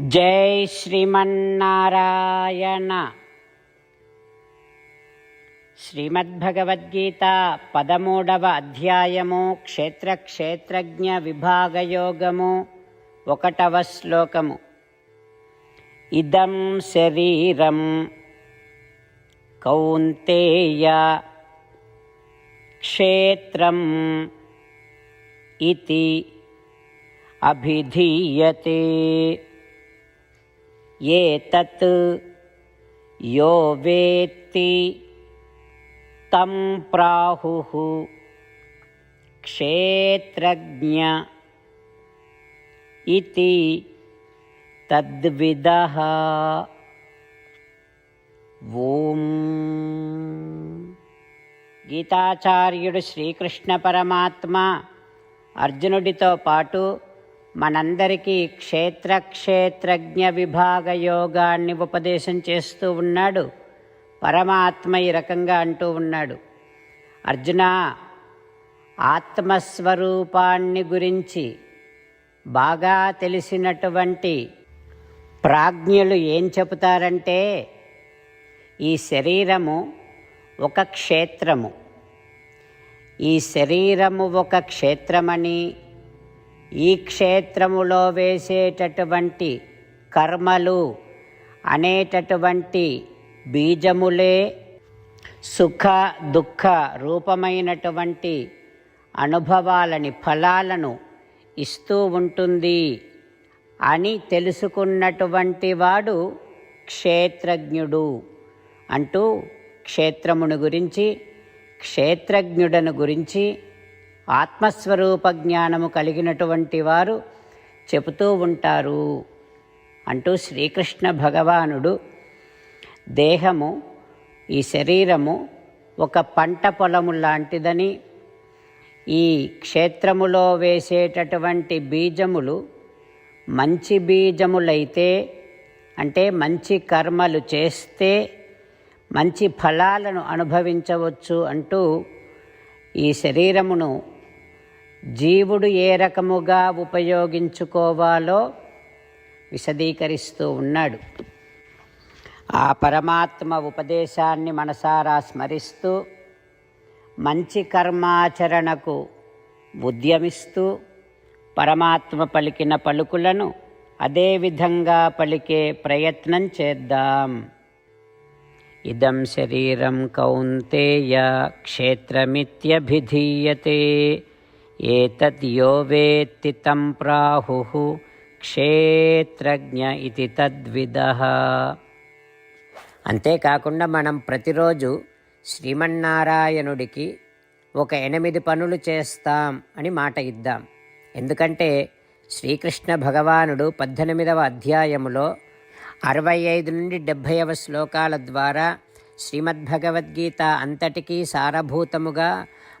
జై శ్రీమన్నారాయణ. శ్రీమద్భగవద్గీత పదమూడవ అధ్యాయము క్షేత్ర క్షేత్రజ్ఞ విభాగయోగము ఒకటవ శ్లోకము. ఇదం శరీరం కౌంతేయ క్షేత్రం ఇది అభిధీయతే. ఏతత్ యో వేత్తి తం ప్రాహు క్షేత్రజ్ఞ ఇది తద్విద. ఓం. గీతాచార్యుడు శ్రీకృష్ణ పరమాత్మ అర్జునుడితో పాటు మనందరికీ క్షేత్ర క్షేత్రజ్ఞ విభాగ యోగాన్ని ఉపదేశం చేస్తూ ఉన్నాడు. పరమాత్మ ఈ రకంగా అంటూ ఉన్నాడు. అర్జున ఆత్మస్వరూపాన్ని గురించి బాగా తెలిసినటువంటి ప్రాజ్ఞులు ఏం చెబుతారంటే ఈ శరీరము ఒక క్షేత్రము. ఈ శరీరము ఒక క్షేత్రమని ఈ క్షేత్రములో వేసేటటువంటి కర్మలు అనేటటువంటి బీజములే సుఖ దుఃఖ రూపమైనటువంటి అనుభవాలని ఫలాలను ఇస్తూ ఉంటుంది అని తెలుసుకున్నటువంటి వాడు క్షేత్రజ్ఞుడు అంటూ క్షేత్రమును గురించి క్షేత్రజ్ఞుడను గురించి ఆత్మస్వరూప జ్ఞానము కలిగినటువంటి వారు చెబుతూ ఉంటారు. అంటూ శ్రీకృష్ణ భగవానుడు దేహము ఈ శరీరము ఒక పంట పొలము లాంటిదని ఈ క్షేత్రములో వేసేటటువంటి బీజములు మంచి బీజములైతే అంటే మంచి కర్మలు చేస్తే మంచి ఫలాలను అనుభవించవచ్చు అంటూ ఈ శరీరమును జీవుడు ఏ రకముగా ఉపయోగించుకోవాలో విశదీకరిస్తూ ఉన్నాడు. ఆ పరమాత్మ ఉపదేశాన్ని మనసారా స్మరిస్తూ మంచి కర్మాచరణకు ఉద్యమిస్తూ పరమాత్మ పలికిన పలుకులను అదేవిధంగా పలికే ప్రయత్నం చేద్దాం. ఇదం శరీరం కౌంతేయ క్షేత్రమిత్యభిధీయతే. ఏతద్యో వేత్తి తం ప్రాహు క్షేత్రజ్ఞ ఇది తద్విద. అంతేకాకుండా మనం ప్రతిరోజు శ్రీమన్నారాయణుడికి ఒక ఎనిమిది పనులు చేస్తాం అని మాట ఇద్దాం. ఎందుకంటే శ్రీకృష్ణ భగవానుడు పద్దెనిమిదవ అధ్యాయములో అరవై ఐదు నుండి డెబ్భైవ శ్లోకాల ద్వారా శ్రీమద్భగవద్గీత అంతటికీ సారభూతముగా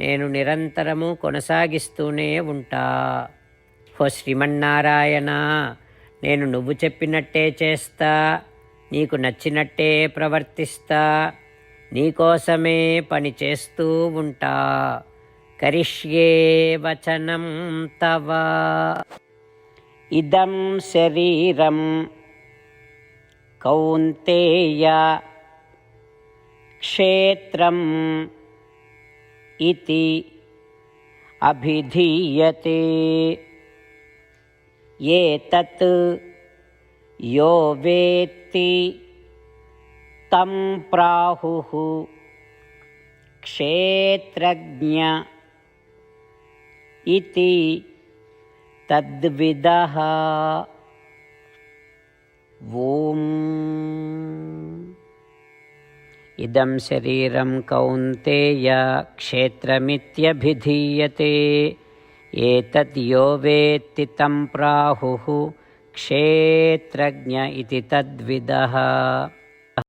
నేను నిరంతరము కొనసాగిస్తూనే ఉంటా. హో శ్రీమన్నారాయణ నేను నువ్వు చెప్పినట్టే చేస్తా నీకు నచ్చినట్టే ప్రవర్తిస్తా నీకోసమే పని చేస్తూ ఉంటా. కరిష్యే వచనం తవ. ఇదం శరీరం కౌంతేయ క్షేత్రం इति अभिधीयते। एतत् यो वेत्ति तं प्राहुः क्षेत्रज्ञ इति तद्विदः। ॐ इदं शरीरं कौन्तेय क्षेत्रमित्यभिधीयते एतद् यो वेत्ति तं प्राहुः क्षेत्रज्ञ इति तद्विदः